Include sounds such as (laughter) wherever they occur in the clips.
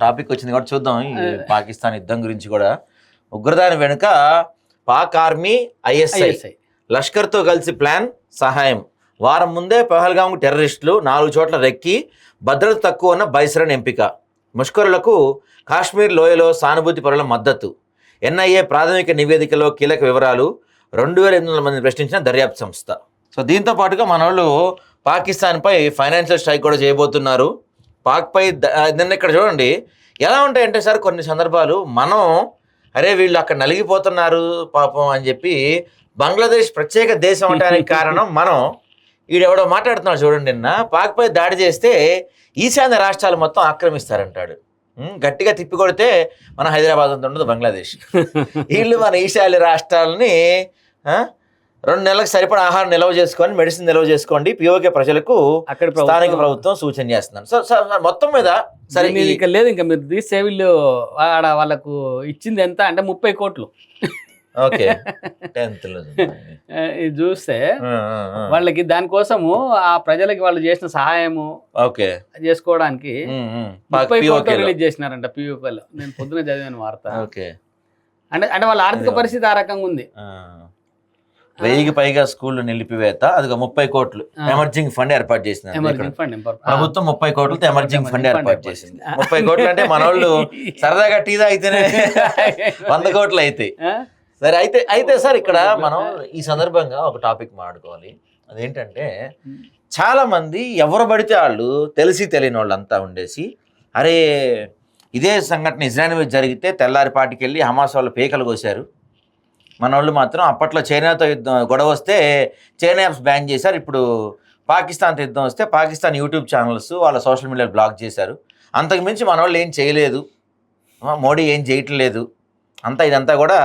Topic వచ్చింది కాబట్టి చూద్దాం. ఈ పాకిస్తాన్ యుద్ధం గురించి కూడా. ఉగ్రదాని వెనుక పాక్ ఆర్మీ ఐఎస్ఐ. లష్కర్తో కలిసి ప్లాన్ సహాయం. వారం ముందే పహల్గామ్ టెర్రరిస్టులు నాలుగు చోట్ల రెక్కి భద్రత తక్కువ ఉన్న బైసరన్ ఎంపిక. ముష్కరులకు కాశ్మీర్ లోయలో సానుభూతి పరుల మద్దతు. ఎన్ఐఏ ప్రాథమిక నివేదికలో కీలక వివరాలు రెండు వేల ఎనిమిది వందల మంది ప్రశ్నించిన దర్యాప్తు సంస్థ. సో దీంతో పాటుగా మన వాళ్ళు పాకిస్తాన్పై ఫైనాన్షియల్ స్ట్రైక్ కూడా చేయబోతున్నారు. పాక్పై నిన్న ఇక్కడ చూడండి ఎలా ఉంటాయంటే సార్ కొన్ని సందర్భాలు మనం అరే వీళ్ళు అక్కడ నలిగిపోతున్నారు పాపం అని చెప్పి బంగ్లాదేశ్ ప్రత్యేక దేశం అవడానికి కారణం మనం. ఈడెవడో మాట్లాడుతున్నాడు చూడండి నిన్న పాక్పై దాడి చేస్తే ఈశాన్య రాష్ట్రాలు మొత్తం ఆక్రమిస్తారంటాడు. గట్టిగా తిప్పి కొడితే మన హైదరాబాద్ అంత ఉండదు బంగ్లాదేశ్. (laughs) వీళ్ళు మన ఈశాన్య రాష్ట్రాలని రెండు నెలలకు సరిపడా ఆహారం నిల్వ చేసుకొని మెడిసిన్ నిల్వ చేసుకోండి. పిఓకే ప్రజలకు అక్కడ స్థానిక ప్రభుత్వం సూచన చేస్తున్నారు. సో సో మొత్తం మీద సరే సరే ఇంకా లేదు. ఇంకా మీరు వీళ్ళు ఆడ వాళ్ళకు ఇచ్చింది ఎంత? అంటే ముప్పై కోట్లు. ఓకే. (laughs) టెన్త్ (laughs) ఇది చూస్తే వాళ్ళకి దానికోసము ఆ ప్రజలకి వాళ్ళు చేసిన సహాయము ఓకే. చేసుకోవడానికి ముప్పై కోట్లు. రిలీజ్ చేసినారంట పియూపీలో నేను పొద్దున చదివాను వార్త. ఓకే. అంటే అంటే వాళ్ళ ఆర్థిక పరిస్థితి ఆ రకంగా ఉంది. వెయ్యికి పైగా స్కూళ్ళు నిలిపివేత అది ముప్పై కోట్లు. ఎమర్జింగ్ ఫండ్ ఏర్పాటు చేసింది. ప్రభుత్వం ముప్పై కోట్లతో ఎమర్జింగ్ ఫండ్ ఏర్పాటు చేసింది. ముప్పై కోట్లు అంటే మన వాళ్ళు (laughs) సరదాగా టీ తాగితేనే (laughs) వంద కోట్లు అవుతాయి ఆ? సరే అయితే అయితే సార్ ఇక్కడ మనం ఈ సందర్భంగా ఒక టాపిక్ మాట్లాడుకోవాలి. అదేంటంటే చాలా మంది ఎవరు పడితే వాళ్ళు తెలిసి తెలియని వాళ్ళంతా ఉండేసి అరే ఇదే సంఘటన ఇజ్రాయల్ మీద జరిగితే తెల్లారిపాటికి వెళ్ళి హమాస్ వాళ్ళు పేకలు కోసారు మన వాళ్ళు మాత్రం అప్పట్లో చైనాతో యుద్ధం గొడవ వస్తే చైనా యాప్స్ బ్యాన్ చేశారు. ఇప్పుడు పాకిస్తాన్తో యుద్ధం వస్తే పాకిస్తాన్ యూట్యూబ్ ఛానల్స్ వాళ్ళ సోషల్ మీడియా బ్లాక్ చేశారు. అంతకు మించి మన వాళ్ళు ఏం చేయలేదు. మోడీ ఏం చేయట్లేదు అంతా ఇదంతా కూడా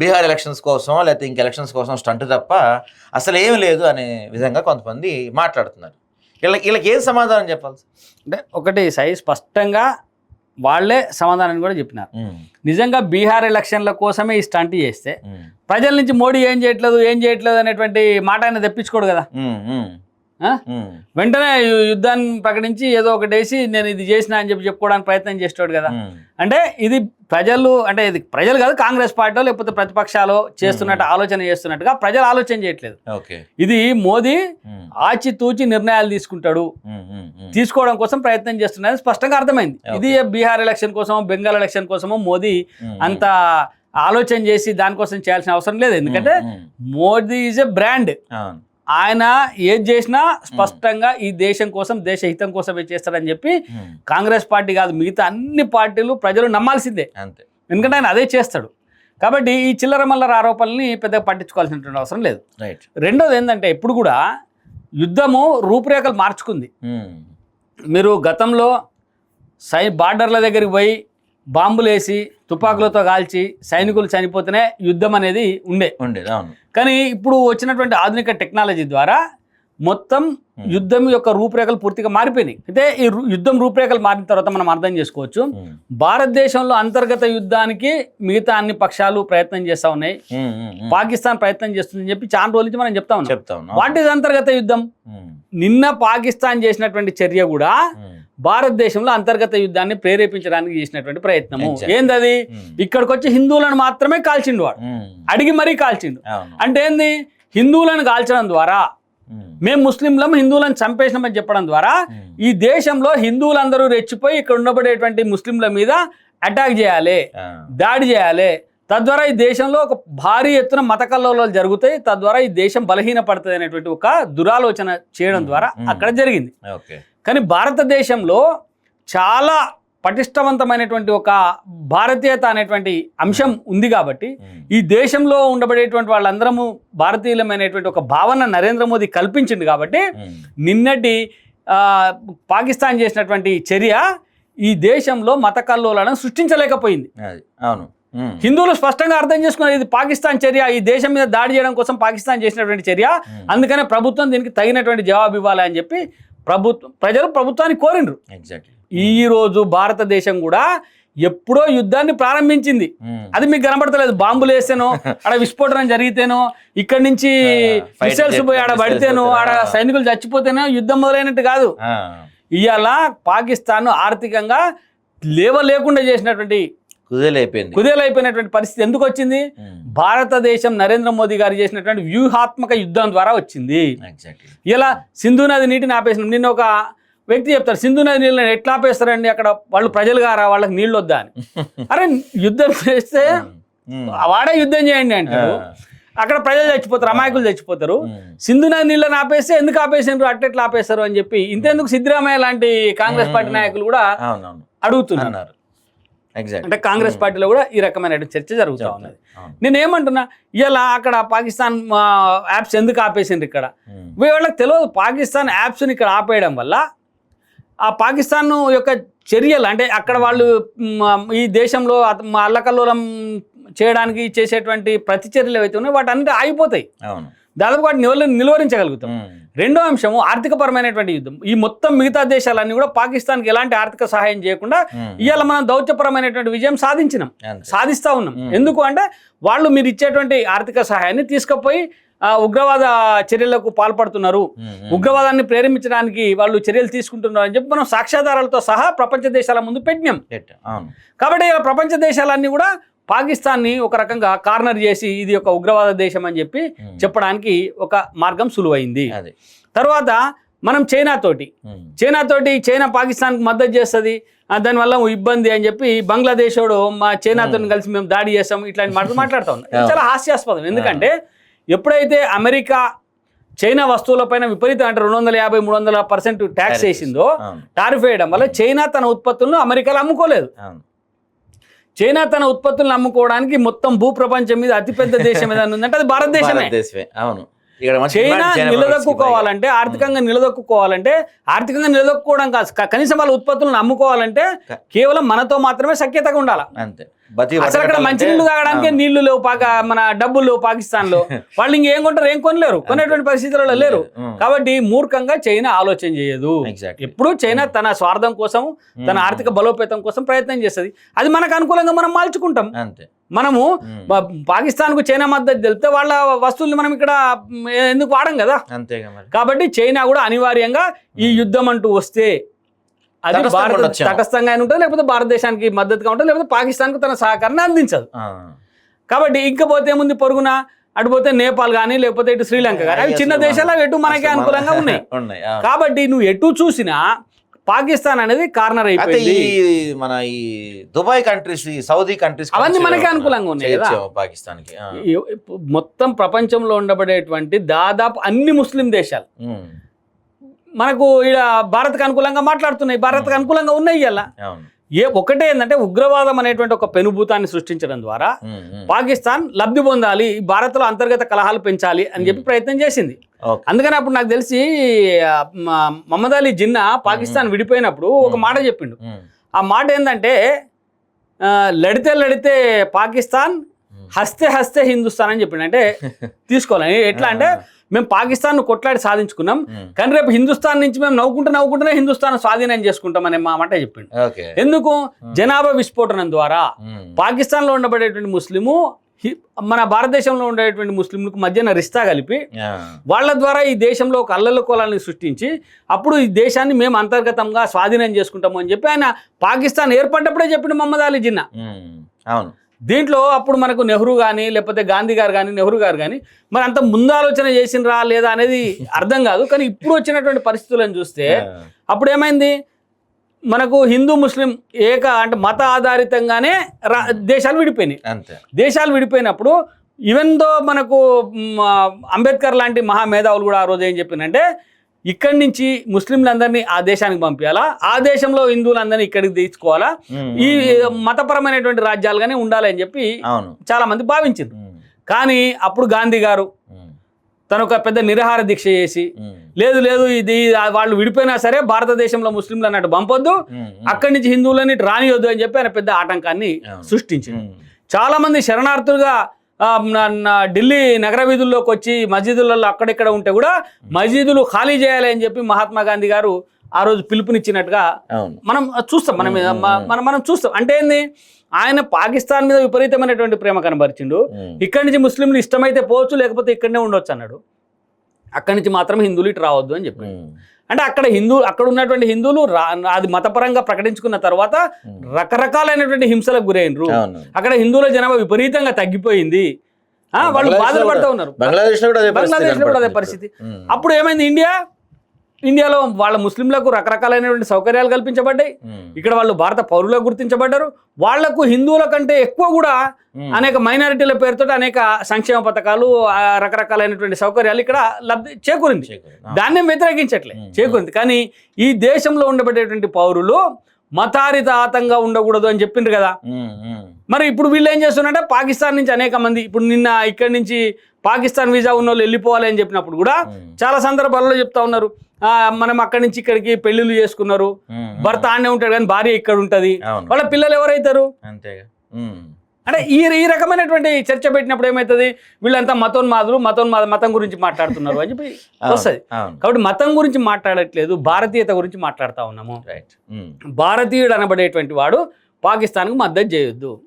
బీహార్ ఎలక్షన్స్ కోసం లేకపోతే ఇంక ఎలక్షన్స్ కోసం స్టంట్ తప్ప అసలు ఏం లేదు అనే విధంగా కొంతమంది మాట్లాడుతున్నారు. వీళ్ళకి వీళ్ళకి ఏం సమాధానం చెప్పాలి అంటే ఒకటి సై స్పష్టంగా వాళ్ళే సమాధానం కూడా చెప్పినారు. నిజంగా బీహార్ ఎలక్షన్ల కోసమే ఈ స్టంట్ చేస్తే ప్రజల నుంచి మోడీ ఏం చేయట్లేదు ఏం చేయట్లేదు అనేటువంటి మాట ఆయన తెప్పించుకోడు కదా. వెంటనే యుద్ధాన్ని ప్రకటించి ఏదో ఒకటి వేసి నేను ఇది చేసిన అని చెప్పి చెప్పుకోవడానికి ప్రయత్నం చేస్తాడు కదా. అంటే ఇది ప్రజలు అంటే ఇది ప్రజలు కాదు కాంగ్రెస్ పార్టీ లేకపోతే ప్రతిపక్షాలు చేస్తున్నట్టు ఆలోచన చేస్తున్నట్టుగా ప్రజలు ఆలోచన చేయట్లేదు. ఇది మోదీ ఆచితూచి నిర్ణయాలు తీసుకుంటాడు. తీసుకోవడం కోసం ప్రయత్నం చేస్తున్నది స్పష్టంగా అర్థమైంది. ఇది బీహార్ ఎలక్షన్ కోసమో బెంగాల్ ఎలక్షన్ కోసమో మోదీ అంత ఆలోచన చేసి దానికోసం చేయాల్సిన అవసరం లేదు. ఎందుకంటే మోదీ ఈజ్ ఎ బ్రాండ్. ఆయన ఏది చేసినా స్పష్టంగా ఈ దేశం కోసం దేశ హితం కోసమే చేస్తాడని చెప్పి కాంగ్రెస్ పార్టీ కాదు మిగతా అన్ని పార్టీలు ప్రజలు నమ్మాల్సిందే. అంతే. ఎందుకంటే ఆయన అదే చేస్తాడు. కాబట్టి ఈ చిల్లర మల్లర ఆరోపణల్ని పెద్దగా పట్టించుకోవాల్సినటువంటి అవసరం లేదు. రైట్ రెండోది ఏంటంటే ఇప్పుడు కూడా యుద్ధము రూపురేఖలు మార్చుకుంది. మీరు గతంలో సై బార్డర్ల దగ్గరికి పోయి బాంబులు వేసి తుపాకులతో కాల్చి సైనికులు చనిపోతేనే యుద్ధం అనేది ఉండే. ఉండేది అవును. కానీ ఇప్పుడు వచ్చినటువంటి ఆధునిక టెక్నాలజీ ద్వారా మొత్తం యుద్ధం యొక్క రూపురేఖలు పూర్తిగా మారిపోయినాయి. అయితే ఈ యుద్ధం రూపురేఖలు మారిన తర్వాత మనం అర్థం చేసుకోవచ్చు. భారతదేశంలో అంతర్గత యుద్ధానికి మిగతా అన్ని పక్షాలు ప్రయత్నం చేస్తా ఉన్నాయి. పాకిస్తాన్ ప్రయత్నం చేస్తుందని చెప్పి చాలా రోజుల నుంచి మనం చెప్తా ఉన్నాం. వాట్ ఈజ్ అంతర్గత యుద్ధం? నిన్న పాకిస్తాన్ చేసినటువంటి చర్య కూడా భారతదేశంలో అంతర్గత యుద్ధాన్ని ప్రేరేపించడానికి చేసినటువంటి ప్రయత్నము. ఏందది? ఉమ్, ఇక్కడికి వచ్చి హిందువులను మాత్రమే కాల్చిండు వాడు. ఉమ్, అడిగి మరీ కాల్చిండు. అంటే ఏంది? హిందువులను కాల్చడం ద్వారా ఉమ్, మేము ముస్లింలం హిందువులను చంపేసినామని చెప్పడం ద్వారా ఈ దేశంలో హిందువులందరూ రెచ్చిపోయి ఇక్కడ ఉండబడేటువంటి ముస్లింల మీద అటాక్ చేయాలి దాడి చేయాలి. తద్వారా ఈ దేశంలో ఒక భారీ ఎత్తున మత కల్లోలాలు జరుగుతాయి. తద్వారా ఈ దేశం బలహీనపడుతుంది అనేటువంటి ఒక దురాలోచన చేయడం ద్వారా. అక్కడ జరిగింది. ఓకే కానీ భారతదేశంలో చాలా పటిష్టవంతమైనటువంటి ఒక భారతీయత అనేటువంటి అంశం ఉంది కాబట్టి ఉమ్, ఈ దేశంలో ఉండబడేటువంటి వాళ్ళందరము భారతీయులమైనటువంటి ఒక భావన నరేంద్ర మోదీ కల్పించింది కాబట్టి ఉమ్, నిన్నటి పాకిస్తాన్ చేసినటువంటి చర్య ఈ దేశంలో మత కల్లోలను సృష్టించలేకపోయింది. అవును. హిందువులు స్పష్టంగా అర్థం చేసుకున్నారు ఇది పాకిస్తాన్ చర్య ఈ దేశం మీద దాడి చేయడం కోసం పాకిస్తాన్ చేసినటువంటి చర్య అందుకనే ప్రభుత్వం దీనికి తగినటువంటి జవాబు ఇవ్వాలి అని చెప్పి ప్రభుత్వం ప్రజలు ప్రభుత్వాన్ని కోరిండ్రు ఎగ్జాక్ట్లీ ఈ రోజు భారతదేశం కూడా ఎప్పుడో యుద్ధాన్ని ప్రారంభించింది. ఉమ్, అది మీకు కనబడతలేదు. బాంబులు వేస్తేనో (laughs) ఆడ విస్ఫోటనం జరిగితేనో ఇక్కడి నుంచి మిసైల్స్ పోయి ఆడ పడితేనో ఆడ. సైనికులు చచ్చిపోతేనో యుద్ధం మొదలైనట్టు కాదు. ఇవాళ పాకిస్తాన్ ఆర్థికంగా లేవ లేకుండా చేసినటువంటి కుదేలైపోయింది. కుదేలైపోయినటువంటి పరిస్థితి ఎందుకు వచ్చింది. భారతదేశం నరేంద్ర మోదీ గారు చేసినటువంటి వ్యూహాత్మక యుద్ధం ద్వారా వచ్చింది. ఇలా సింధు నది నీటిని ఆపేసిన నిన్న ఒక వ్యక్తి చెప్తారు సింధు నది నీళ్ళని ఎట్లా ఆపేస్తారండి? అక్కడ వాళ్ళు ప్రజలు గారా? వాళ్ళకి నీళ్ళు వద్దా? అని. (laughs) అరే యుద్ధం చేస్తే. వాడే యుద్ధం చేయండి అంటారు అక్కడ ప్రజలు చచ్చిపోతారు అమాయకులు చచ్చిపోతారు. సింధు నది నీళ్ళని ఆపేస్తే ఎందుకు ఆపేసారు అట్టెట్లా ఆపేస్తారు? అని చెప్పి ఇంతెందుకు సిద్ధరామయ్య లాంటి కాంగ్రెస్ పార్టీ నాయకులు కూడా అడుగుతున్నారు. అంటే కాంగ్రెస్ పార్టీలో కూడా ఈ రకమైన చర్చ జరుగుతూ ఉన్నది. అవును. నేను ఏమంటున్నా ఇలా అక్కడ పాకిస్తాన్ యాప్స్ ఎందుకు ఆపేసిండ్రు ఇక్కడ? ఉమ్. వీళ్ళకి తెలియదు పాకిస్తాన్ యాప్స్ని ఇక్కడ ఆపేయడం వల్ల ఆ పాకిస్తాన్ యొక్క చర్యలు అంటే అక్కడ వాళ్ళు మ్, ఈ దేశంలో అల్లకల్లోలం చేయడానికి చేసేటువంటి ప్రతిచర్యలు ఏవైతే ఉన్నాయో వాటి అన్నిటి ఆగిపోతాయి. అవును. దాదాపు వాటిని నిలువ నిలువరించగలుగుతాం. రెండో అంశము ఆర్థికపరమైనటువంటి యుద్ధం ఈ మొత్తం మిగతా దేశాలన్నీ కూడా పాకిస్తాన్కి ఎలాంటి ఆర్థిక సహాయం చేయకుండా. ఇవాళ మనం దౌత్యపరమైనటువంటి విజయం సాధించినాం. సాధిస్తా ఉన్నాం. ఎందుకు అంటే వాళ్ళు మీరు ఇచ్చేటువంటి ఆర్థిక సహాయాన్ని తీసుకుపోయి ఆ, ఉగ్రవాద చర్యలకు పాల్పడుతున్నారు. ఉగ్రవాదాన్ని ప్రేరేపించడానికి వాళ్ళు చర్యలు తీసుకుంటున్నారు అని చెప్పి మనం సాక్ష్యాధారాలతో సహా ప్రపంచ దేశాల ముందు పెట్టినాం కాబట్టి ప్రపంచ దేశాలన్నీ కూడా పాకిస్తాన్ని ఒక రకంగా కార్నర్ చేసి ఇది ఒక ఉగ్రవాద దేశం అని చెప్పి. చెప్పడానికి ఒక మార్గం సులువైంది. అది. తర్వాత మనం చైనా తోటి ఉమ్. చైనా తోటి చైనా పాకిస్తాన్కి మద్దతు చేస్తుంది. దానివల్ల ఇబ్బంది అని చెప్పి బంగ్లాదేశ్ వాడు మా చైనాతో కలిసి మేము దాడి చేస్తాం ఇట్లాంటి మాటలు మాట్లాడుతూ ఉన్నాం. ఇది చాలా హాస్యాస్పదం. ఎందుకంటే ఎప్పుడైతే అమెరికా చైనా వస్తువులపైన విపరీతం అంటే రెండు వందల యాభై మూడు వందల పర్సెంట్ ట్యాక్స్ వేసిందో టారిఫ్ వేయడం వల్ల చైనా తన ఉత్పత్తులను అమెరికాలో అమ్ముకోలేదు. చైనా తన ఉత్పత్తులను అమ్ముకోవడానికి మొత్తం భూప్రపంచం మీద అతిపెద్ద దేశం ఏదైనా ఉందంటే అది భారతదేశమే. అవును. చైనా నిలదొక్కుకోవాలంటే ఆర్థికంగా నిలదొక్కుకోవాలంటే ఆర్థికంగా నిలదొక్కుకోవడం కాదు. కనీసం వాళ్ళ ఉత్పత్తులను అమ్ముకోవాలంటే కేవలం మనతో మాత్రమే సఖ్యతగా ఉండాలి. అంతే. అసలు అక్కడ మంచినీళ్ళు తాగడానికి. నీళ్ళు లేవు పాక మన డబ్బులు లేవు పాకిస్తాన్లో (laughs) వాళ్ళు ఇంకేం కొంటారు? ఏం కొనలేరు. కొనేటువంటి పరిస్థితులలో లేరు. కాబట్టి మూర్ఖంగా చైనా ఆలోచన చేయదు. ఎప్పుడు చైనా తన స్వార్థం కోసం తన ఆర్థిక బలోపేతం కోసం ప్రయత్నం చేస్తుంది. అది మనకు అనుకూలంగా మనం మార్చుకుంటాం. అంతే. మనము పాకిస్తాన్కు చైనా మద్దతు తెలిపితే వాళ్ళ వస్తువుల్ని మనం ఇక్కడ ఎందుకు వాడం కదా? మరి. కాబట్టి చైనా కూడా అనివార్యంగా ఈ యుద్ధం అంటూ వస్తే అది తటస్థంగా భారత ఉండొచ్చేమో. తటస్థంగా అయినా ఉంటుంది లేకపోతే భారతదేశానికి మద్దతుగా ఉంటుంది లేకపోతే పాకిస్తాన్కు తన సహకారాన్ని అందించదు. కాబట్టి ఇంకపోతే ఏముంది పొరుగున అటు పోతే నేపాల్ కానీ లేకపోతే ఇటు శ్రీలంక కానీ అవి చిన్న దేశాలు అవి ఎటు మనకే అనుకూలంగా ఉన్నాయి. (laughs) కాబట్టి నువ్వు ఎటు చూసినా పాకిస్తాన్ అనేది కార్నర్ అయిపోయింది మన ఈ దుబాయ్ కంట్రీస్ సౌదీ కంట్రీస్ అవన్నీ మనకే అనుకూలంగా ఉన్నాయి కదా. పాకిస్తాన్కి ఈ- మొత్తం ప్రపంచంలో ఉండబడేటువంటి దాదాపు అన్ని ముస్లిం దేశాలు మనకు ఇక్కడ భారత్కి అనుకూలంగా మాట్లాడుతున్నాయి. భారత్కి అనుకూలంగా ఉన్నాయి ఇలా ఏ ఒకటే ఏంటంటే ఉగ్రవాదం అనేటువంటి ఒక పెనుభూతాన్ని సృష్టించడం ద్వారా. పాకిస్తాన్ లబ్ధి పొందాలి ఈ భారత్లో అంతర్గత కలహాలు పెంచాలి అని చెప్పి ప్రయత్నం చేసింది. అందుకని అప్పుడు నాకు తెలిసి మహమ్మద్ అలీ జిన్నా పాకిస్తాన్ విడిపోయినప్పుడు ఒక మాట చెప్పిండు. ఆ మాట ఏంటంటే లడితే లడితే పాకిస్తాన్. హస్తే హస్తే హిందుస్థాన్ అని చెప్పిండు. అంటే (laughs) తీసుకోవాలి. ఎట్లా అంటే మేము పాకిస్తాన్ కొట్లాడి సాధించుకున్నాం. కానీ రేపు హిందుస్థాన్ నుంచి మేము నవ్వుకుంటూ నవ్వుకుంటూనే హిందుస్థాన్ స్వాధీనం చేసుకుంటాం అనే మా మాట చెప్పిండు. ఎందుకు? జనాభా విస్ఫోటనం ద్వారా ఉమ్, పాకిస్తాన్లో ఉండబడేటువంటి ముస్లిము మన భారతదేశంలో ఉండేటువంటి ముస్లింలకు మధ్యన రిస్తా కలిపి వాళ్ళ ద్వారా ఈ దేశంలో ఒక అల్లల కోలాన్ని సృష్టించి అప్పుడు ఈ దేశాన్ని మేము అంతర్గతంగా స్వాధీనం చేసుకుంటాము అని చెప్పి ఆయన పాకిస్తాన్ ఏర్పడ్డప్పుడే చెప్పిన మహమ్మద్ అలీ జిన్నా. అవును. దీంట్లో అప్పుడు మనకు నెహ్రూ కానీ లేకపోతే గాంధీ గారు కానీ నెహ్రూ గారు కానీ మరి అంత ముందు ఆలోచన చేసినరా లేదా అనేది అర్థం కాదు. కానీ ఇప్పుడు వచ్చినటువంటి పరిస్థితులను చూస్తే అప్పుడు ఏమైంది? మనకు హిందూ ముస్లిం ఏక అంటే మత ఆధారితంగానే రా దేశాలు విడిపోయినాయి. దేశాలు విడిపోయినప్పుడు ఈవెన్ దో మనకు అంబేద్కర్ లాంటి మహామేధావులు కూడా ఆ రోజు ఏం చెప్పిందంటే ఇక్కడి నుంచి ముస్లింలందరినీ ఆ దేశానికి పంపించాలా ఆ దేశంలో హిందువులందరినీ ఇక్కడికి తీసుకోవాలా? ఈ మతపరమైనటువంటి రాజ్యాలుగానే ఉండాలి అని చెప్పి చాలా మంది భావించారు ఉమ్, కానీ అప్పుడు గాంధీ గారు తను ఒక పెద్ద నిరాహార దీక్ష చేసి లేదు లేదు ఇది వాళ్ళు విడిపోయినా సరే భారతదేశంలో ముస్లింలు అన్నట్టు పంపొద్దు. అక్కడి నుంచి హిందువులని రానియొద్దు అని చెప్పి ఆయన పెద్ద ఆటంకాన్ని. సృష్టించింది చాలా మంది శరణార్థులుగా ఢిల్లీ నగర వీధుల్లోకి వచ్చి మసీదులలో అక్కడిక్కడ ఉంటే కూడా మసీదులు ఖాళీ చేయాలి అని చెప్పి మహాత్మా గాంధీ గారు ఆ రోజు పిలుపునిచ్చినట్టుగా మనం చూస్తాం మనం. మనం మనం చూస్తాం. అంటే ఏంది? ఆయన పాకిస్తాన్ మీద విపరీతమైనటువంటి ప్రేమ కనబరిచిండు. ఇక్కడి నుంచి ముస్లింలు ఇష్టమైతే పోవచ్చు లేకపోతే ఇక్కడనే ఉండొచ్చు అన్నాడు. అక్కడి నుంచి మాత్రం హిందువులు ఇటు రావద్దు అని చెప్పాడు. అంటే అక్కడ హిందూ అక్కడ ఉన్నటువంటి హిందువులు అది మతపరంగా ప్రకటించుకున్న తర్వాత రకరకాలైనటువంటి హింసలకు గురైనరు. అక్కడ హిందువుల జనాభా విపరీతంగా తగ్గిపోయింది. ఆ, వాళ్ళు బాధలు పడుతూ ఉన్నారు. బంగ్లాదేశ్లో కూడా అదే పరిస్థితి. అప్పుడు ఏమైంది ఇండియా? ఇండియాలో వాళ్ళ ముస్లింలకు రకరకాలైనటువంటి సౌకర్యాలు కల్పించబడ్డాయి. ఇక్కడ వాళ్ళు భారత పౌరులుగా గుర్తించబడ్డారు వాళ్ళకు హిందువుల కంటే ఎక్కువ కూడా. అనేక మైనారిటీల పేరుతో అనేక సంక్షేమ పథకాలు రకరకాలైనటువంటి సౌకర్యాలు ఇక్కడ లబ్ధి చేకూరింది. దాన్నే వ్యతిరేకించట్లే. చేకూరింది కానీ ఈ దేశంలో ఉండబడేటువంటి పౌరులు మతారితాతంగా ఉండకూడదు అని చెప్పిండ్రు కదా. మరి ఇప్పుడు వీళ్ళు ఏం చేస్తున్నారంటే పాకిస్తాన్ నుంచి అనేక మంది ఇప్పుడు నిన్న ఇక్కడి నుంచి పాకిస్తాన్ వీసా ఉన్న వాళ్ళు వెళ్ళిపోవాలి అని చెప్పినప్పుడు కూడా. చాలా సందర్భాల్లో చెప్తా ఉన్నారు. ఆ, మనం అక్కడి నుంచి ఇక్కడికి పెళ్ళిళ్ళు చేసుకున్నారు. భర్త ఆడనే ఉంటాడు కానీ భార్య ఇక్కడ ఉంటది. వాళ్ళ పిల్లలు ఎవరైతారు? అంతేగా. అంటే ఈ ఈ రకమైనటువంటి చర్చ పెట్టినప్పుడు ఏమవుతుంది వీళ్ళంతా మతోన్మాదులు మతోన్మాద మతం గురించి మాట్లాడుతున్నారు అని చెప్పి వస్తుంది. కాబట్టి మతం గురించి మాట్లాడట్లేదు భారతీయత గురించి మాట్లాడుతా ఉన్నాము. భారతీయుడు అనబడేటువంటి వాడు పాకిస్తాన్కు మద్దతు చేయొద్దు.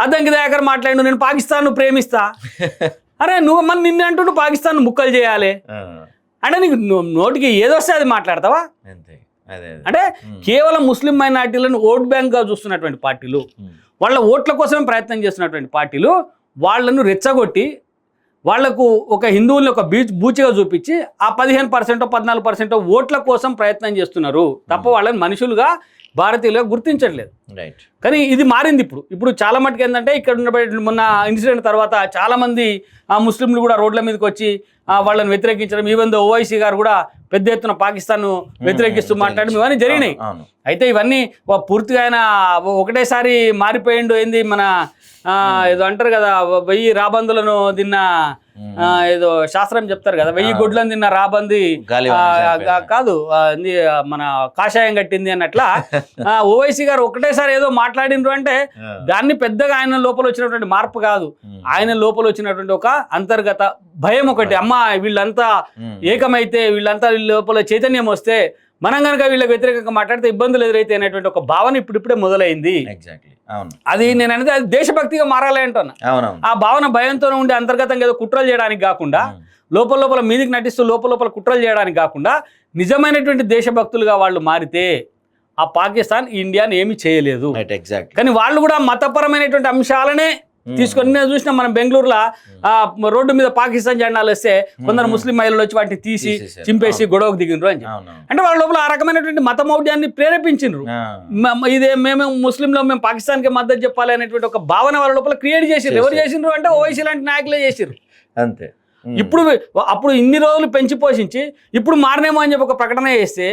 అద్దంకి దయాకర్ మాట్లాడు నేను పాకిస్తాన్ ప్రేమిస్తా. (laughs) అరే నువ్వు మన నిన్ను అంటూ పాకిస్తాన్ ముక్కలు చేయాలి. అంటే నీకు నోటికి ఏదొస్తే అది మాట్లాడతావా. అంటే కేవలం ముస్లిం మైనార్టీలను ఓట్ బ్యాంక్గా చూస్తున్నటువంటి పార్టీలు వాళ్ళ ఓట్ల కోసమే ప్రయత్నం చేస్తున్నటువంటి పార్టీలు వాళ్ళను రెచ్చగొట్టి వాళ్ళకు ఒక హిందువుల్ని ఒక బీచ్ బూచిగా చూపించి ఆ పదిహేను పర్సెంట్ పద్నాలుగు పర్సెంట్ ఓట్ల కోసం ప్రయత్నం చేస్తున్నారు. తప్ప వాళ్ళని మనుషులుగా భారతీయులుగా గుర్తించట్లేదు. రైట్ కానీ ఇది మారింది ఇప్పుడు. ఇప్పుడు చాలా మటుకు ఏంటంటే ఇక్కడ ఉన్న మొన్న ఇన్సిడెంట్ తర్వాత చాలా మంది ఆ ముస్లింలు కూడా రోడ్ల మీదకి వచ్చి వాళ్ళని వ్యతిరేకించడం ఈవెన్ దో ఓవైసీ గారు కూడా పెద్ద ఎత్తున పాకిస్తాన్ వ్యతిరేకిస్తూ మాట్లాడడం ఇవన్నీ జరిగినాయి. అయితే ఇవన్నీ పూర్తిగా ఆయన ఒకటేసారి మారిపోయిండు ఏంది మన ఏదో అంటారు కదా వెయ్యి రాబందులను తిన్న ఏదో శాస్త్రం చెప్తారు కదా వెయ్యి గుడ్లను తిన్న రాబంది. కాదు మన కాషాయం కట్టింది అన్నట్లా (laughs) ఓవైసీ గారు ఒకటేసారి ఏదో మాట్లాడిండ్రు అంటే దాన్ని పెద్దగా ఆయన లోపల వచ్చినటువంటి మార్పు కాదు. ఆయన లోపల వచ్చినటువంటి ఒక అంతర్గత భయం ఒకటి. అమ్మ వీళ్ళంతా ఏకమైతే వీళ్ళంతా వీళ్ళ లోపల చైతన్యం వస్తే మనం కనుక వీళ్ళకి వ్యతిరేకంగా మాట్లాడితే ఇబ్బందులు ఎదురైతే అనేటువంటి ఒక భావన ఇప్పుడిప్పుడే మొదలైంది. ఎగ్జాక్ట్లీ అవును. అది నేను అనేది అది దేశభక్తిగా మారాలి అంటున్నా. అవునవును. ఆ భావన భయంతో ఉండి అంతర్గతంగా ఏదో కుట్రలు చేయడానికి కాకుండా ఉమ్, లోపల లోపల మీదికి నటిస్తూ లోపల లోపల కుట్రలు చేయడానికి కాకుండా నిజమైనటువంటి దేశభక్తులుగా వాళ్ళు మారితే ఆ పాకిస్తాన్ ఇండియాని ఏమీ చేయలేదు. రైట్ ఎగ్జాక్ట్లీ కానీ వాళ్ళు కూడా మతపరమైనటువంటి అంశాలనే తీసుకొని నేను చూసిన మనం బెంగళూరులో ఆ రోడ్డు మీద పాకిస్తాన్ జెండాలు వస్తే కొందరు ముస్లిం మహిళలు వచ్చి వాటిని తీసి. చింపేసి గొడవకు దిగినరు అని అంటే వాళ్ళ లోపల ఆ రకమైనటువంటి మత మౌఢ్యాన్ని ప్రేరేపించిండ్రు ఆ, మ- మ- ఇదే మేము ముస్లింలో మేము పాకిస్తాన్కి మద్దతు చెప్పాలి అనేటువంటి ఒక భావన వాళ్ళ లోపల క్రియేట్ చేసిండ్రు ఎవరు చేసిండ్రు అంటే ఓవైసీ లాంటి నాయకులే చేసిండ్రు అంతే. ఇప్పుడు అప్పుడు ఇన్ని రోజులు పెంచి పోషించి ఇప్పుడు మారనేమో అని చెప్పి ఒక ప్రకటన చేస్తే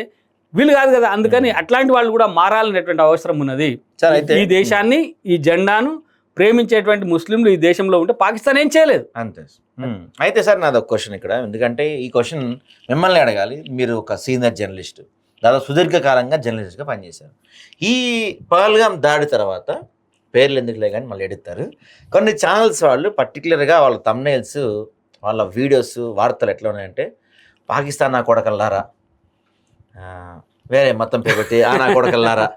వీళ్ళు కాదు కదా అందుకని అట్లాంటి వాళ్ళు కూడా మారాలనేటువంటి అవసరం ఉన్నది. ఈ దేశాన్ని ఈ జెండాను ప్రేమించేటువంటి ముస్లింలు ఈ దేశంలో ఉంటే పాకిస్తాన్ ఏం చేయలేదు. అంతే. అయితే సార్ నాది ఒక క్వశ్చన్ ఇక్కడ. ఎందుకంటే ఈ క్వశ్చన్ మిమ్మల్ని అడగాలి. మీరు ఒక సీనియర్ జర్నలిస్ట్ దాదాపు సుదీర్ఘకాలంగా జర్నలిస్ట్గా పనిచేశారు. ఈ పహల్గామ్ దాడి తర్వాత పేర్లు ఎందుకులే కానీ మళ్ళీ ఎడుతారు కొన్ని ఛానల్స్ వాళ్ళు పర్టికులర్గా వాళ్ళ తమ్నైల్స్ వాళ్ళ వీడియోస్ వార్తలు ఎట్లా ఉన్నాయంటే పాకిస్తాన్ నా కొడకల్లారా? వేరే మొత్తం పేపెట్టి ఆ నా కొడకల్లారా?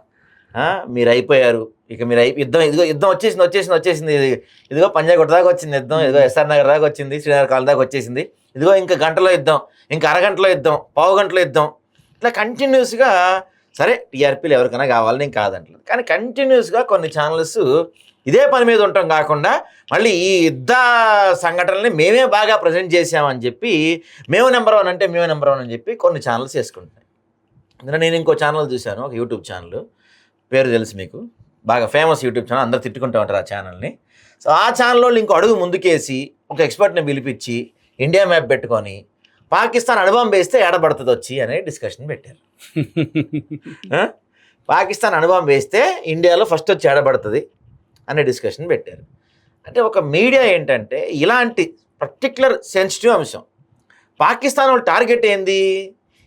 మీరు అయిపోయారు ఇక మీరు అయి యుద్ధం ఇదిగో యుద్ధం వచ్చేసింది వచ్చేసింది వచ్చేసింది. ఇది- ఇదిగో పంజాగుట్ట దాకా వచ్చింది యుద్ధం. ఇదిగో ఎస్ఆర్ నగర్ దాకా వచ్చింది శ్రీనగర్ కాలం దాకా వచ్చేసింది. ఇదిగో ఇంకా గంటలో యుద్ధం ఇంకా అరగంటలో యుద్ధం పావు గంటలో యుద్ధం. ఇట్లా కంటిన్యూస్గా సరే టీఆర్పీలు ఎవరికైనా కావాలని నేను కాదంటలేదు కానీ కంటిన్యూస్గా కొన్ని ఛానల్స్ ఇదే పని మీద ఉండటం కాకుండా మళ్ళీ ఈ యుద్ధ సంఘటనల్ని మేమే బాగా ప్రజెంట్ చేసామని చెప్పి మేము నెంబర్ వన్ అంటే మేము నెంబర్ వన్ అని చెప్పి కొన్ని ఛానల్స్ వేసుకుంటున్నాయి. అందులో నేను ఇంకో ఛానల్ చూశాను ఒక యూట్యూబ్ ఛానల్. పేరు తెలుసు మీకు. బాగా ఫేమస్ యూట్యూబ్ ఛానల్ అందరు తిట్టుకుంటూ ఉంటారు ఆ ఛానల్ని సో ఆ ఛానల్ వాళ్ళు ఇంకో అడుగు ముందుకేసి ఒక ఎక్స్పర్ట్ని పిలిపించి ఇండియా మ్యాప్ పెట్టుకొని పాకిస్తాన్ అణుబాంబు వేస్తే ఏడబడుతుంది వచ్చి అనే డిస్కషన్ పెట్టారు? (laughs) పాకిస్తాన్ అణుబాంబు వేస్తే ఇండియాలో ఫస్ట్ వచ్చి ఏడబడుతుంది అనే డిస్కషన్ పెట్టారు. అంటే ఒక మీడియా ఏంటంటే ఇలాంటి పర్టికులర్ సెన్సిటివ్ అంశం. పాకిస్తాన్ వాళ్ళ టార్గెట్ ఏంది?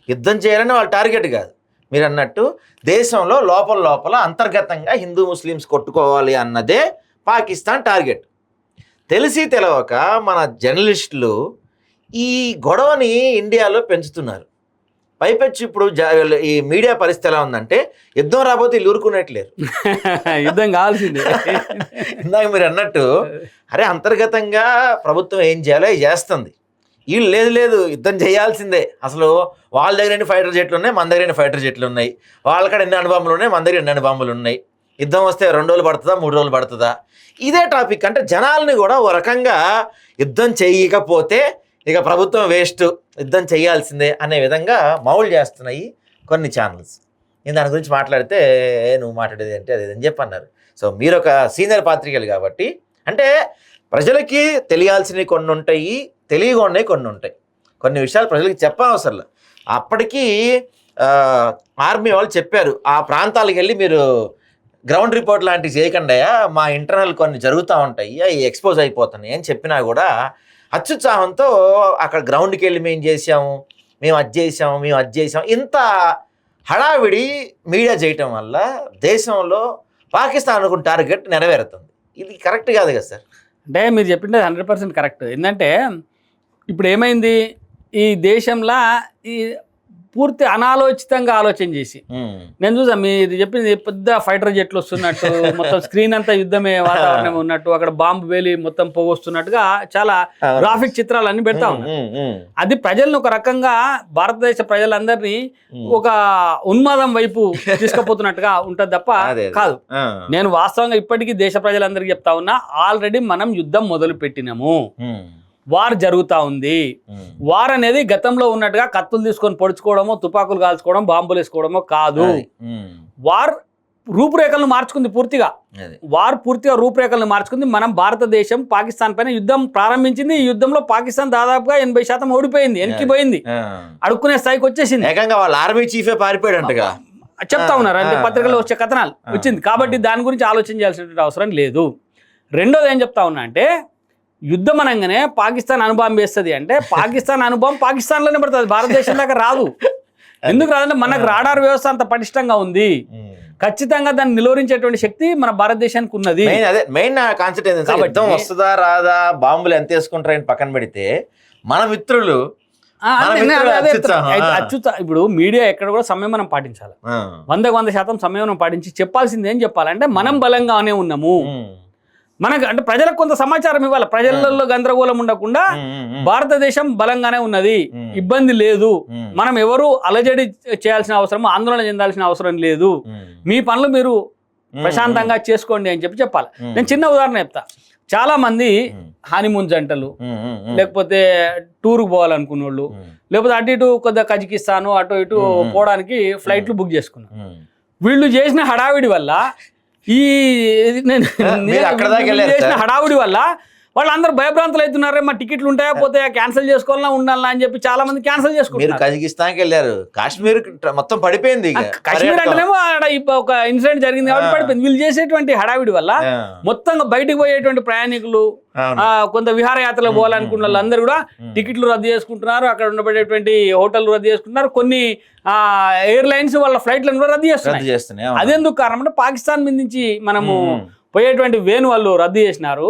యుద్ధం చేయాలని వాళ్ళ టార్గెట్ కాదు. మీరు అన్నట్టు దేశంలో లోపల లోపల అంతర్గతంగా హిందూ ముస్లిమ్స్ కొట్టుకోవాలి అన్నదే పాకిస్తాన్ టార్గెట్. తెలిసి తెలవక మన జర్నలిస్టులు ఈ గొడవని ఇండియాలో పెంచుతున్నారు. పైపెచ్చి ఇప్పుడు ఈ మీడియా పరిస్థితి ఎలా ఉందంటే యుద్ధం రాబోతే వీళ్ళు ఊరుకునేట్లేరు. (laughs) యుద్ధం కావాల్సిందే. ఇందాక మీరు అన్నట్టు అరే అంతర్గతంగా ప్రభుత్వం ఏం చేయాలో చేస్తుంది. వీళ్ళు లేదు లేదు యుద్ధం చేయాల్సిందే. అసలు వాళ్ళ దగ్గర ఎన్ని ఫైటర్ జెట్లు ఉన్నాయి? మన దగ్గర ఎన్ని ఫైటర్ జెట్లు ఉన్నాయి? వాళ్ళ కాడ ఎన్ని అణుబాంబులు ఉన్నాయి? మన దగ్గర ఎన్ని అణుబాంబులు ఉన్నాయి? యుద్ధం వస్తే రెండు రోజులు పడుతుందా? మూడు రోజులు పడుతుందా? ఇదే టాపిక్. అంటే జనాల్ని కూడా ఓ రకంగా యుద్ధం చేయకపోతే ఇక ప్రభుత్వం వేస్ట్. యుద్ధం చేయాల్సిందే అనే విధంగా మౌల్ చేస్తున్నాయి కొన్ని ఛానల్స్ నేను దాని గురించి మాట్లాడితే నువ్వు మాట్లాడేది అంటే అది అని చెప్పి అన్నారు. సో మీరు ఒక సీనియర్ పాత్రికలు కాబట్టి అంటే ప్రజలకి తెలియాల్సినవి కొన్ని ఉంటాయి. తెలియకుండా కొన్ని ఉంటాయి. కొన్ని విషయాలు ప్రజలకి చెప్పనవసరం అప్పటికీ ఆర్మీ వాళ్ళు చెప్పారు ఆ ప్రాంతాలకు వెళ్ళి మీరు గ్రౌండ్ రిపోర్ట్ లాంటివి చేయకుండా మా ఇంటర్నల్ కొన్ని జరుగుతూ ఉంటాయి అవి ఎక్స్పోజ్ అయిపోతున్నాయి అని చెప్పినా కూడా అత్యుత్సాహంతో అక్కడ గ్రౌండ్కి వెళ్ళి మేము చేసాము మేము అది చేసాము మేము అది చేసాము ఇంత హడావిడి మీడియా చేయటం వల్ల దేశంలో పాకిస్తాన్ అనుకున్న టార్గెట్ నెరవేరుతుంది. ఇది కరెక్ట్ కాదు కదా సార్? అంటే మీరు చెప్పింది హండ్రెడ్ పర్సెంట్ కరెక్ట్. ఏంటంటే ఇప్పుడు ఏమైంది ఈ దేశంలో ఈ పూర్తి అనాలోచితంగా ఆలోచన చేసి. నేను చూసా మీరు చెప్పింది పెద్ద ఫైటర్ జెట్లు వస్తున్నట్టు (laughs) మొత్తం స్క్రీన్ అంతా యుద్ధమే వాతావరణం ఉన్నట్టు అక్కడ బాంబు వేలి మొత్తం పోగొస్తున్నట్టుగా చాలా గ్రాఫిక్ చిత్రాలు అన్ని పెడతా అది ప్రజలను ఒక రకంగా భారతదేశ ప్రజలందరినీ ఒక ఉన్మాదం వైపు తీసుకుపోతున్నట్టుగా ఉంటది తప్ప. కాదు. నేను వాస్తవంగా ఇప్పటికీ దేశ ప్రజలందరికీ చెప్తా ఉన్నా ఆల్రెడీ మనం యుద్ధం మొదలు పెట్టినాము వార్ జరుగుతా ఉంది. వార్ అనేది గతంలో ఉన్నట్టుగా కత్తులు తీసుకొని పొడుచుకోవడమో తుపాకులు కాల్చుకోవడం బాంబులు వేసుకోవడమో కాదు. వార్ రూపురేఖలను మార్చుకుంది పూర్తిగా. వార్ పూర్తిగా రూపురేఖలను మార్చుకుంది. మనం భారతదేశం పాకిస్తాన్ పైన యుద్ధం ప్రారంభించింది. ఈ యుద్ధంలో పాకిస్తాన్ దాదాపుగా ఎనభై శాతం ఓడిపోయింది వెనక్కిపోయింది అడుక్కునే స్థాయికి వచ్చేసింది. ఏకంగా వాళ్ళ ఆర్మీ చీఫే పారిపోయాడంటగా. చెప్తా ఉన్నారు అంటే పత్రికల్లో వచ్చే కథనాలు. వచ్చింది. కాబట్టి దాని గురించి ఆలోచన చేయాల్సినటువంటి అవసరం లేదు. రెండోది ఏం చెప్తా ఉన్నా అంటే యుద్ధం అనగానే పాకిస్తాన్ అనుభవం వేస్తుంది అంటే పాకిస్తాన్ అనుభవం పాకిస్తాన్లోనే పడుతుంది. భారతదేశం దాకా రాదు. ఎందుకు రాదంటే మనకు రాడార్ వ్యవస్థ అంత పటిష్టంగా ఉంది. ఖచ్చితంగా దాన్ని నిలువరించేటువంటి శక్తి మన భారతదేశానికి ఉన్నది. మెయిన్ అదే మెయిన్ కాన్సెప్ట్ యుద్ధం వస్తుందా రాదా బాంబులు ఎంత వేసుకుంటారని పక్కన పెడితే మన మిత్రులు. అత్యుత్సా ఇప్పుడు మీడియా ఎక్కడ కూడా సంయమనం పాటించాలి. వందకు వంద శాతం సంయమనం పాటించి చెప్పాల్సింది ఏం చెప్పాలంటే మనం బలంగానే ఉన్నాము. మనకు అంటే ప్రజలకు కొంత సమాచారం ఇవ్వాలి. ప్రజలలో గందరగోళం ఉండకుండా భారతదేశం బలంగానే ఉన్నది. ఇబ్బంది లేదు. మనం ఎవరు అలజడి చేయాల్సిన అవసరం ఆందోళన చెందాల్సిన అవసరం లేదు. మీ పనులు మీరు ప్రశాంతంగా చేసుకోండి అని చెప్పి చెప్పాలి. నేను చిన్న ఉదాహరణ చెప్తా. చాలా మంది హానిమూన్ జంటలు లేకపోతే టూర్కి పోవాలనుకున్న వాళ్ళు లేకపోతే అటు ఇటు కొద్దిగా కజకిస్తాను అటు ఇటు. పోవడానికి ఫ్లైట్లు బుక్ చేసుకున్నారు ఉమ్. వీళ్ళు చేసిన హడావిడి వల్ల ఈ నేను. హడావిడి వల్ల వాళ్ళందరూ భయభ్రాంతులు అవుతున్నారే మా టికెట్లు ఉంటాయా పోతే క్యాన్సిల్ చేసుకోవాలన్నా ఉండాలా అని చెప్పి చాలా మంది క్యాన్సిల్ చేసుకుంటారు కజకిస్తాన్కి వెళ్ళారు. కాశ్మీర్ మొత్తం పడిపోయింది. కాశ్మీర్. అంటేనేమో ఒక ఇన్సిడెంట్ జరిగింది కాబట్టి. పడిపోయింది. వీళ్ళు చేసేటువంటి హడావిడి వల్ల ఆ, మొత్తంగా బయటికి పోయేటువంటి ప్రయాణికులు కొంత విహారయాత్రలు పోవాలనుకున్న వాళ్ళందరూ కూడా టికెట్లు రద్దు చేసుకుంటున్నారు. అక్కడ ఉండబడేటువంటి హోటల్ రద్దు చేసుకుంటున్నారు. కొన్ని ఎయిర్లైన్స్ వాళ్ళ ఫ్లైట్లను కూడా రద్దు అవును. అదెందుకు కారణం అంటే పాకిస్తాన్ మీద నుంచి మనము పోయేటువంటి వేను వాళ్ళు రద్దు చేసినారు.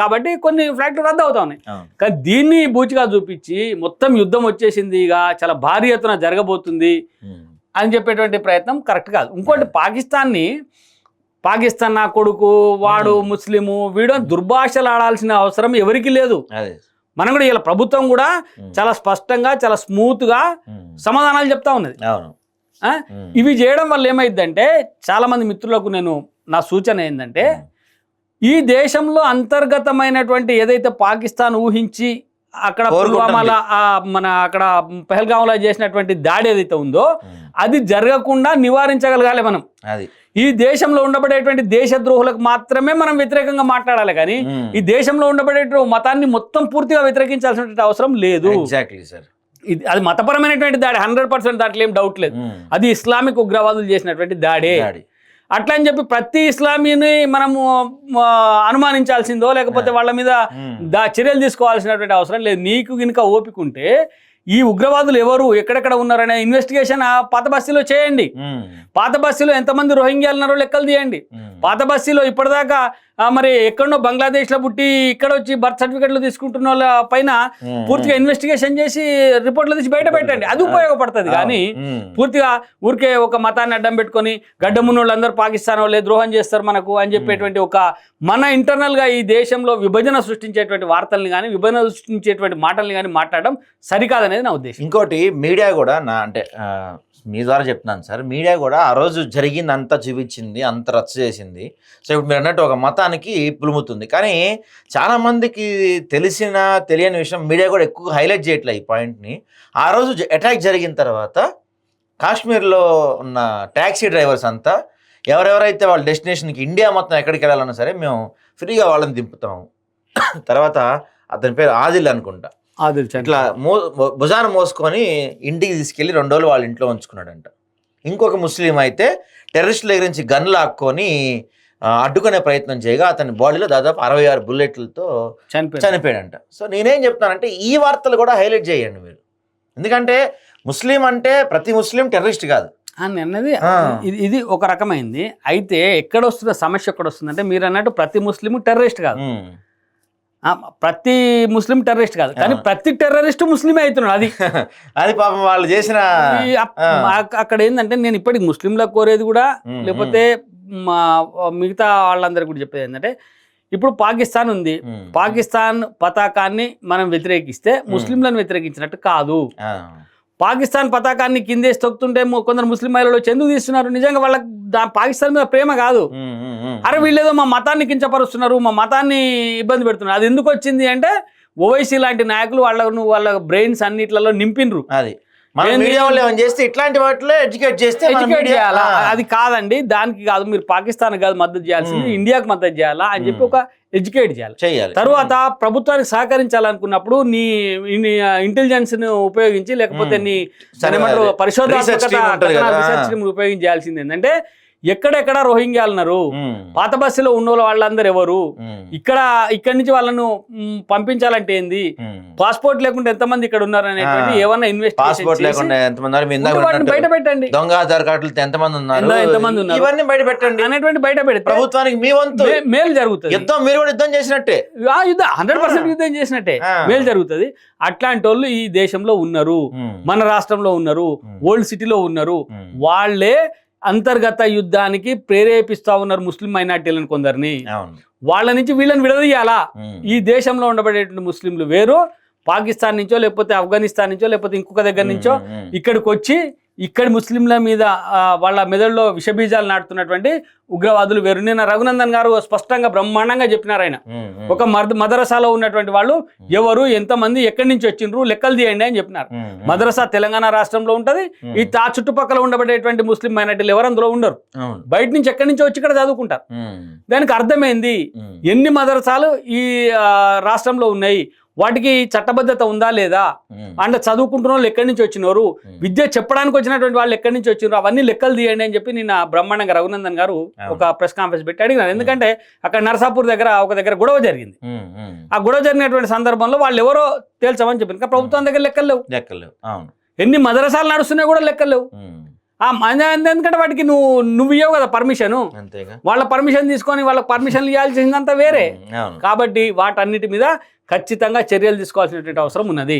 కాబట్టి కొన్ని ఫ్లైట్లు రద్దు అవుతా ఉన్నాయి. కానీ దీన్ని బూచిగా చూపించి మొత్తం యుద్ధం వచ్చేసింది ఇక చాలా భారీ ఎత్తున జరగబోతుంది అని చెప్పేటువంటి ప్రయత్నం కరెక్ట్ కాదు. ఇంకోటి పాకిస్తాన్ని పాకిస్తాన్ నా కొడుకు వాడు. ముస్లిము వీడు దుర్భాషలు ఆడాల్సిన అవసరం ఎవరికి లేదు. మనం కూడా ఇలా ప్రభుత్వం కూడా చాలా స్పష్టంగా చాలా స్మూత్గా ఉమ్, సమాధానాలు చెప్తా ఉన్నది. ఇవి చేయడం వల్ల ఏమైందంటే చాలా మంది మిత్రులకు నేను నా సూచన ఏంటంటే ఈ దేశంలో అంతర్గతమైనటువంటి ఏదైతే పాకిస్తాన్ ఊహించి అక్కడ. పుల్వామాల మన అక్కడ పెహల్గాంలో చేసినటువంటి దాడి ఏదైతే ఉందో అది జరగకుండా నివారించగలగాలి మనం. అది. ఈ దేశంలో ఉండబడేటువంటి దేశద్రోహులకు మాత్రమే మనం వ్యతిరేకంగా మాట్లాడాలి కానీ ఈ దేశంలో ఉండబడేటువంటి మతాన్ని మొత్తం పూర్తిగా వ్యతిరేకించాల్సినటువంటి అవసరం లేదు. ఎగ్జాక్ట్లీ సార్ ఇది అది మతపరమైనటువంటి దాడి హండ్రెడ్ పర్సెంట్ దాంట్లో ఏం డౌట్ లేదు. అది ఇస్లామిక్ ఉగ్రవాదులు చేసినటువంటి దాడే. దాడి. అట్లా అని చెప్పి ప్రతి ఇస్లామీని మనము అనుమానించాల్సిందో లేకపోతే వాళ్ళ మీద దా చర్యలు తీసుకోవాల్సినటువంటి అవసరం లేదు. నీకు గినుక ఓపిక ఉంటే ఈ ఉగ్రవాదులు ఎవరు ఎక్కడెక్కడ ఉన్నారనే ఇన్వెస్టిగేషన్ ఆ పాత బస్తీలో చేయండి. పాత బస్తీలో ఎంతమంది రోహింగ్యాలు ఉన్నారో లెక్కలు తీయండి. పాత బస్తీలో ఇప్పటిదాకా మరి ఎక్కడో బంగ్లాదేశ్లో పుట్టి ఇక్కడ వచ్చి బర్త్ సర్టిఫికెట్లు తీసుకుంటున్న వాళ్ళ పైన పూర్తిగా ఇన్వెస్టిగేషన్ చేసి రిపోర్ట్లు తీసి బయట పెట్టండి. అది ఉపయోగపడుతుంది. కానీ పూర్తిగా ఊరికే ఒక మతాన్ని అడ్డం పెట్టుకొని గడ్డమున్న వాళ్ళందరూ పాకిస్తాన్ వాళ్ళే ద్రోహం చేస్తారు మనకు అని చెప్పేటువంటి ఒక మన ఇంటర్నల్గా ఈ దేశంలో విభజన సృష్టించేటువంటి వార్తల్ని కానీ విభజన సృష్టించేటువంటి మాటల్ని కానీ మాట్లాడడం సరికాదనేది నా ఉద్దేశం. ఇంకోటి మీడియా కూడా నా అంటే మీ ద్వారా చెప్తున్నాను సార్. మీడియా కూడా ఆ రోజు జరిగింది అంతా చూపించింది అంత రచ్చ చేసింది. సో ఇప్పుడు మీరు అన్నట్టు ఒక మతానికి పులుముతుంది. కానీ చాలామందికి తెలిసిన తెలియని విషయం మీడియా కూడా ఎక్కువ హైలైట్ చేయట్లే ఈ పాయింట్ని. ఆ రోజు అటాక్ జరిగిన తర్వాత కాశ్మీర్లో ఉన్న ట్యాక్సీ డ్రైవర్స్ అంతా ఎవరెవరైతే వాళ్ళ డెస్టినేషన్కి ఇండియా మొత్తం ఎక్కడికి వెళ్ళాలన్నా సరే మేము ఫ్రీగా వాళ్ళని దింపుతాము. తర్వాత అతని పేరు ఆదిల్ అనుకుంటా. ఇట్లా మో భుజాన మోసుకొని ఇంటికి తీసుకెళ్ళి రెండు రోజులు వాళ్ళ ఇంట్లో ఉంచుకున్నాడంట. ఇంకొక ముస్లిం అయితే టెర్రరిస్టుల దగ్గర నుంచి గన్ లాక్కొని అడ్డుకునే ప్రయత్నం చేయగా అతని బాడీలో దాదాపు అరవై ఆరు బుల్లెట్లతో చనిపోయాడంట. సో నేనేం చెప్తానంటే ఈ వార్తలు కూడా హైలైట్ చేయండి మీరు. ఎందుకంటే ముస్లిం అంటే ప్రతి ముస్లిం టెర్రరిస్ట్ కాదు. అని అన్నది. ఇది ఇది ఒక రకమైంది. అయితే ఎక్కడ వస్తున్న సమస్య ఎక్కడ వస్తుందంటే మీరు అన్నట్టు ప్రతి ముస్లిం టెర్రరిస్ట్ కాదు. ప్రతి ముస్లిం టెర్రరిస్ట్ కాదు కానీ. ప్రతి టెర్రరిస్ట్ ముస్లిమే అవుతున్నాడు అది (laughs) అది పాపం వాళ్ళు చేసిన అక్కడ ఏంటంటే నేను ఇప్పటికి ముస్లింలకు కోరేది కూడా లేకపోతే మా మిగతా వాళ్ళందరికీ కూడా చెప్పేది ఏంటంటే ఇప్పుడు పాకిస్తాన్ ఉంది. పాకిస్తాన్ పతాకాన్ని మనం వ్యతిరేకిస్తే ముస్లింలను వ్యతిరేకించినట్టు కాదు. పాకిస్తాన్ పతాకాన్ని కిందేసి తొక్కుతుంటే కొందరు ముస్లిం మహిళలు ఎందుకు తీస్తున్నారు. నిజంగా వాళ్ళకి పాకిస్తాన్ మీద ప్రేమ కాదు. అరే వీళ్ళేదో మా మతాన్ని కించపరుస్తున్నారు మా మతాన్ని ఇబ్బంది పెడుతున్నారు. అది ఎందుకు వచ్చింది అంటే ఓవైసీ లాంటి నాయకులు వాళ్ళను వాళ్ళ బ్రెయిన్స్ అన్నిట్లలో నింపిండ్రు అది. మన ఏంది? మీడియా వాళ్ళు చేస్తే ఇట్లాంటి వాటిలో ఎడ్యుకేట్ చేస్తే ఎడ్యుకేట్ చేయాలా. అది కాదండి దానికి కాదు మీరు పాకిస్తాన్ కాదు మద్దతు చేయాల్సింది. ఇండియాకి మద్దతు చేయాలా అని చెప్పి ఒక ఎడ్యుకేట్ చేయాలి చేయాలి తరువాత ప్రభుత్వానికి సహకరించాలనుకున్నప్పుడు నీ ఇంటెలిజెన్స్ను ఉపయోగించి లేకపోతే. నీ టీం ఉపయోగించాల్సింది ఏంటంటే ఎక్కడెక్కడ రోహింగ్యాలు ఉన్నారు పాత బస్సులో ఉన్న వాళ్ళందరూ ఎవరు? ఇక్కడ ఇక్కడి నుంచి వాళ్ళను పంపించాలంటే ఏంది. పాస్పోర్ట్ లేకుండా ఎంతమంది ఇక్కడ ఉన్నారు అనేటువంటి. ఏమన్నా ఇన్వెస్టిగేషన్ పాస్పోర్ట్ లేకుండా ఎంతమంది బయట పెట్టండి దొంగ ఆధార్ కార్డులతో ఎంతమంది ఉన్నారు? ఎంత- ఎంతమంది ఉన్నారు? ఇవన్నీ బయట పెట్టండి అనేటువంటి బయట పెడితే ప్రభుత్వానికి మీ వంతు. మేలు జరుగుతుంది. యుద్ధం మీరు కూడా యుద్ధం చేసినట్టే. యుద్ధం హండ్రెడ్ పర్సెంట్ యుద్ధం చేసినట్టే. మేలు జరుగుతుంది. అట్లాంటి వాళ్ళు ఈ దేశంలో ఉన్నారు. మన రాష్ట్రంలో ఉన్నారు. ఓల్డ్ సిటీలో ఉన్నారు. వాళ్ళే అంతర్గత యుద్ధానికి ప్రేరేపిస్తా ఉన్నారు ముస్లిం మైనార్టీలను కొందరిని. వాళ్ళ నుంచి వీళ్ళని విడదీయాలా? ఈ దేశంలో ఉండబడేటువంటి ముస్లింలు వేరు? పాకిస్తాన్ నుంచో లేకపోతే ఆఫ్ఘనిస్తాన్ నుంచో లేకపోతే ఇంకొక దగ్గర నుంచో ఇక్కడికి వచ్చి ఇక్కడి ముస్లింల మీద వాళ్ళ మెదడులో విషబీజాలు నాటుతున్నటువంటి ఉగ్రవాదులు వేరు. నిన్న రఘునందన్ గారు స్పష్టంగా బ్రహ్మాండంగా చెప్పినారు ఆయన. ఒక మద మదరసాలో ఉన్నటువంటి వాళ్ళు ఎవరు ఎంతమంది ఎక్కడి నుంచి వచ్చిండ్రు లెక్కలు తీయండి అని చెప్పినారు. మదరసా తెలంగాణ రాష్ట్రంలో ఉంటది. ఈ తా చుట్టుపక్కల ఉండబడేటువంటి ముస్లిం మైనార్టీలు ఎవరు అందులో ఉండరు. బయట నుంచి ఎక్కడి నుంచి వచ్చి ఇక్కడ చదువుకుంటారు. దానికి అర్థమైంది ఎన్ని మదరసాలు ఈ రాష్ట్రంలో ఉన్నాయి. వాటికి చట్టబద్ధత ఉందా లేదా? అంటే చదువుకుంటున్న వాళ్ళు ఎక్కడి నుంచి వచ్చినారు. విద్య చెప్పడానికి వచ్చినటువంటి వాళ్ళు ఎక్కడి నుంచి వచ్చినారు? అవన్నీ లెక్కలు తీయండి అని చెప్పి నిన్న బ్రహ్మాండంగా రఘునందన్ గారు. ఒక ప్రెస్ కాన్ఫరెన్స్ పెట్టి అడిగినారు. ఎందుకంటే అక్కడ నరసాపూర్ దగ్గర ఒక దగ్గర గొడవ జరిగింది. ఆ గొడవ జరిగినటువంటి సందర్భంలో వాళ్ళు ఎవరో తేల్చమని చెప్పింది ఇంకా ప్రభుత్వం దగ్గర లెక్కలు లేవు. లెక్కలేవు అవును. ఎన్ని మదరసాలు నడుస్తున్నాయి కూడా లెక్కలు లేవు. ఎందుకంటే వాటికి నువ్వు నువ్వు ఇవ్వవు కదా పర్మిషన్. వాళ్ళ పర్మిషన్ తీసుకొని వాళ్ళకి పర్మిషన్ ఇవ్వాల్సిందంతా వేరే. కాబట్టి వాటన్నిటి మీద ఖచ్చితంగా చర్యలు తీసుకోవాల్సినటువంటి అవసరం ఉన్నది.